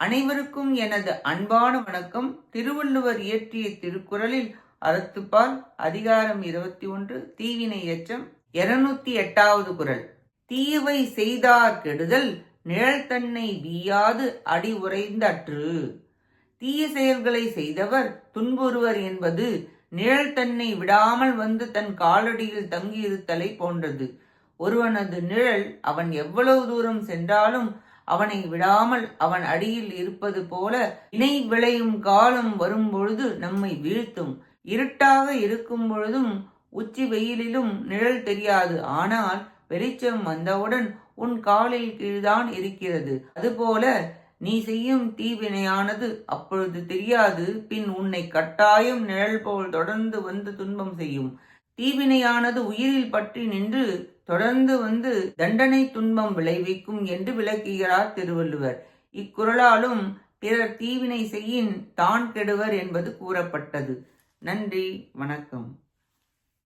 அனைவருக்கும் எனது அன்பான வணக்கம். திருவள்ளுவர் இயற்றிய திருக்குறளில் அறத்துப்பால் அதிகாரம் இருபத்தி ஒன்று தீவினை எச்சம் இருநூத்தி எட்டாவது குரல். தீயவை செய்தார் கெடுதல் நிழல்தன்னை வீயாது அடி உறைந்தற்று தீய செயல்களை செய்தவர் துன்புறுவர் என்பது நிழல் தன்னை விடாமல் வந்து தன் காலடியில் தங்கியிருத்தலை போன்றது. ஒருவனது நிழல் அவன் எவ்வளவு தூரம் சென்றாலும் அவனை விடாமல் அவன் அடியில் இருப்பது போல இணை விளையும் காலம் வரும்பொழுது நம்மை வீழ்த்தும். இருட்டாக இருக்கும் பொழுதும் உச்சி வெயிலிலும் நிழல் தெரியாது. ஆனால் வெளிச்சம் வந்தவுடன் உன் காலில் கீழ்தான் இருக்கிறது. அதுபோல நீ செய்யும் தீவினையானது அப்பொழுது தெரியாது. பின் உன்னை கட்டாயம் நிழல் போல் தொடர்ந்து வந்து துன்பம் செய்யும். தீவினையானது உயிரில் பற்றி நின்று தொடர்ந்து வந்து தண்டனை துன்பம் விளைவிக்கும் என்று விளக்குகிறார் திருவள்ளுவர். இக்குறளாலும் பிறர் தீவினை செய்யின் தான் கெடுவர் என்பது கூறப்பட்டது. நன்றி வணக்கம்.